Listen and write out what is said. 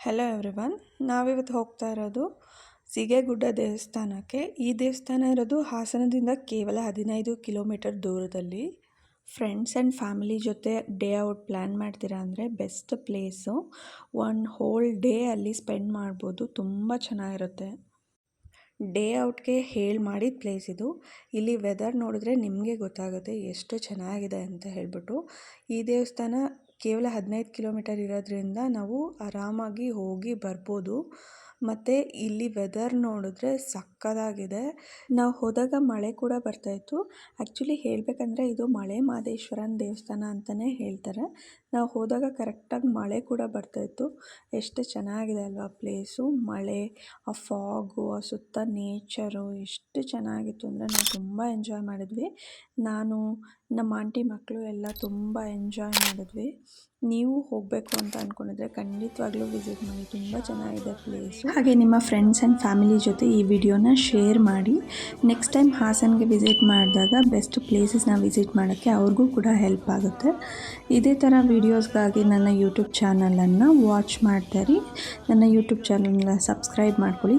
Hello everyone ನಾವಿವತ್ತು ಹೋಗ್ತಾ ಇರೋದು ಸಿಗೆಗುಡ್ಡ ದೇವಸ್ಥಾನಕ್ಕೆ. ಈ ದೇವಸ್ಥಾನ ಇರೋದು ಹಾಸನದಿಂದ ಕೇವಲ ಹದಿನೈದು ಕಿಲೋಮೀಟರ್ ದೂರದಲ್ಲಿ. ಫ್ರೆಂಡ್ಸ್ ಆ್ಯಂಡ್ ಫ್ಯಾಮಿಲಿ ಜೊತೆ ಡೇ ಔಟ್ ಪ್ಲ್ಯಾನ್ ಮಾಡ್ತೀರಾ ಅಂದರೆ best place one whole day ಅಲ್ಲಿ ಸ್ಪೆಂಡ್ ಮಾಡ್ಬೋದು. ತುಂಬ ಚೆನ್ನಾಗಿರುತ್ತೆ. ಡೇ ಔಟ್ಗೆ ಹೇಳಿ ಮಾಡಿದ ಪ್ಲೇಸ್ ಇದು. ಇಲ್ಲಿ ವೆದರ್ ನೋಡಿದ್ರೆ ನಿಮಗೆ ಗೊತ್ತಾಗುತ್ತೆ ಎಷ್ಟು ಚೆನ್ನಾಗಿದೆ ಅಂತ ಹೇಳ್ಬಿಟ್ಟು. ಈ ದೇವಸ್ಥಾನ ಕೇವಲ ಹದಿನೈದು ಕಿಲೋಮೀಟರ್ ಇರೋದ್ರಿಂದ ನಾವು ಆರಾಮಾಗಿ ಹೋಗಿ ಬರ್ಬೋದು. ಮತ್ತು ಇಲ್ಲಿ ವೆದರ್ ನೋಡಿದ್ರೆ ಸಕ್ಕತ್ತಾಗಿದೆ ನಾವು ಹೋದಾಗ ಮಳೆ ಕೂಡ ಬರ್ತಾ ಇತ್ತು. ಆ್ಯಕ್ಚುಲಿ ಹೇಳಬೇಕಂದ್ರೆ ಇದು ಮಳೆ ಮಾದೇಶ್ವರನ ದೇವಸ್ಥಾನ ಅಂತಲೇ ಹೇಳ್ತಾರೆ. ನಾವು ಹೋದಾಗ ಕರೆಕ್ಟಾಗಿ ಮಳೆ ಕೂಡ ಬರ್ತಾ ಇತ್ತು. ಎಷ್ಟು ಚೆನ್ನಾಗಿದೆ ಅಲ್ವಾ ಪ್ಲೇಸು ಮಳೆ, ಆ ಫಾಗು ಆ ಸುತ್ತ ನೇಚರು ಎಷ್ಟು ಚೆನ್ನಾಗಿತ್ತು ಅಂದರೆ ನಾವು ತುಂಬ ಎಂಜಾಯ್ ಮಾಡಿದ್ವಿ. ನಾನು, ನಮ್ಮ ಆಂಟಿ ಮಕ್ಕಳು ಎಲ್ಲ ತುಂಬ ಎಂಜಾಯ್ ಮಾಡಿದ್ವಿ. ನೀವು ಹೋಗಬೇಕು ಅಂತ ಅಂದ್ಕೊಂಡಿದ್ರೆ ಖಂಡಿತವಾಗ್ಲೂ ವಿಸಿಟ್ ಮಾಡಿ. ತುಂಬ ಚೆನ್ನಾಗಿದೆ ಪ್ಲೇಸು ಹಾಗೆ ನಿಮ್ಮ ಫ್ರೆಂಡ್ಸ್ ಆ್ಯಂಡ್ ಫ್ಯಾಮಿಲಿ ಜೊತೆ ಈ ವಿಡಿಯೋನ ಶೇರ್ ಮಾಡಿ. ನೆಕ್ಸ್ಟ್ ಟೈಮ್ ಹಾಸನ್ಗೆ ವಿಸಿಟ್ ಮಾಡಿದಾಗ ಬೆಸ್ಟ್ ಪ್ಲೇಸಸ್ನ ವಿಸಿಟ್ ಮಾಡೋಕ್ಕೆ ಅವ್ರಿಗೂ ಕೂಡ ಹೆಲ್ಪ್ ಆಗುತ್ತೆ. ಇದೇ ಥರ ವೀಡಿಯೋಸ್ಗಾಗಿ ನನ್ನ ಯೂಟ್ಯೂಬ್ ಚಾನಲನ್ನು ವಾಚ್ ಮಾಡ್ತಾರೆ ನನ್ನ ಯೂಟ್ಯೂಬ್ ಚಾನಲ್ನ ಸಬ್ಸ್ಕ್ರೈಬ್ ಮಾಡ್ಕೊಳ್ಳಿ.